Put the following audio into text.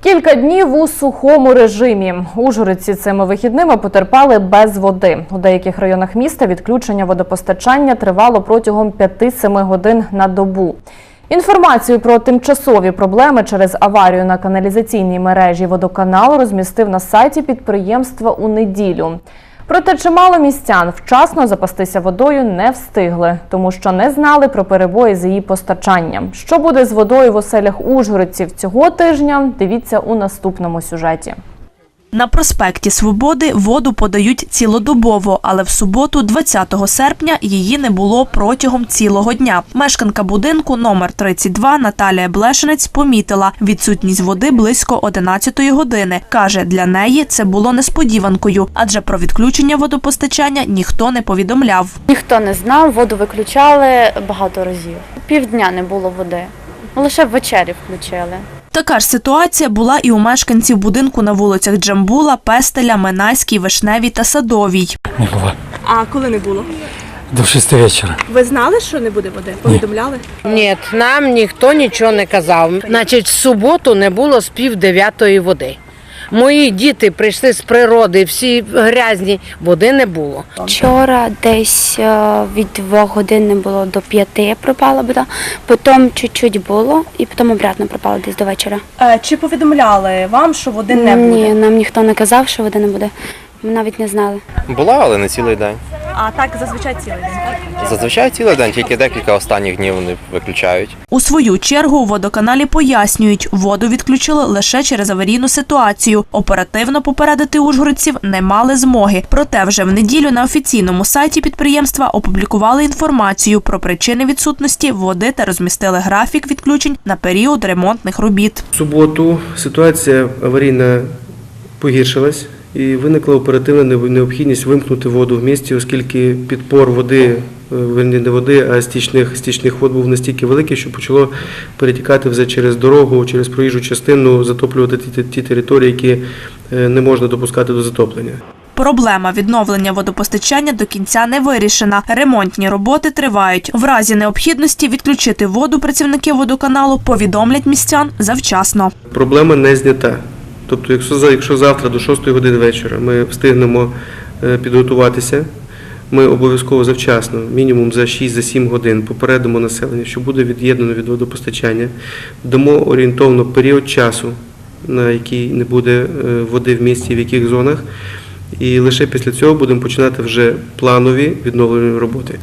Кілька днів у сухому режимі. Ужгородці цими вихідними потерпали без води. У деяких районах міста відключення водопостачання тривало протягом 5-7 годин на добу. Інформацію про тимчасові проблеми через аварію на каналізаційній мережі водоканалу розмістив на сайті підприємства у неділю. Проте чимало містян вчасно запастися водою не встигли, тому що не знали про перебої з її постачанням. Що буде з водою в оселях ужгородців цього тижня? Дивіться у наступному сюжеті. На проспекті Свободи воду подають цілодобово, але в суботу, 20 серпня, її не було протягом цілого дня. Мешканка будинку номер 32 Наталія Блешенець помітила відсутність води близько 11 години. Каже, для неї це було несподіванкою, адже про відключення водопостачання ніхто не повідомляв. Ніхто не знав, воду виключали багато разів. Півдня не було води. Лише ввечері включили. Така ж ситуація була і у мешканців будинку на вулицях Джамбула, Пестеля, Минайській, Вишневій та Садовій. Не було. А коли не було? До шести вечора. Ви знали, що не буде води? Повідомляли? Ні, нам ніхто нічого не казав. Значить, в суботу не було з пів дев'ятої води. Мої діти прийшли з природи, всі грязні, води не було. Вчора десь е, від 2 годин не було до 5 пропала вода, потім чуть-чуть було і потім обратно пропало десь до вечора. Е, Чи повідомляли вам, що води не буде? Ні, нам ніхто не казав, що води не буде. Ми навіть не знали. Була, але не цілий день. А так зазвичай цілий день. Так? Зазвичай цілий день, тільки декілька останніх днів вони виключають. У свою чергу у водоканалі пояснюють, воду відключили лише через аварійну ситуацію. Оперативно попередити ужгородців не мали змоги. Проте вже в неділю на офіційному сайті підприємства опублікували інформацію про причини відсутності води та розмістили графік відключень на період ремонтних робіт. В суботу ситуація аварійна погіршилась і виникла оперативна необхідність вимкнути воду в місті, оскільки підпор води, е, не води, а стічних, стічних вод був настільки великий, що почало перетікати вже через дорогу, через проїжджу частину, затоплювати ті, ті території, які е, не можна допускати до затоплення. Проблема відновлення водопостачання до кінця не вирішена. Ремонтні роботи тривають. В разі необхідності відключити воду працівники водоканалу повідомлять містян завчасно. Проблема не знята. Тобто, якщо, якщо завтра до 6 години вечора ми встигнемо е, підготуватися, ми обов'язково завчасно, мінімум за 6-7 годин, попередимо населення, що буде від'єднано від водопостачання, дамо орієнтовно період часу, на який не буде е, води в місті, в яких зонах, і лише після цього будемо починати вже планові відновлені роботи.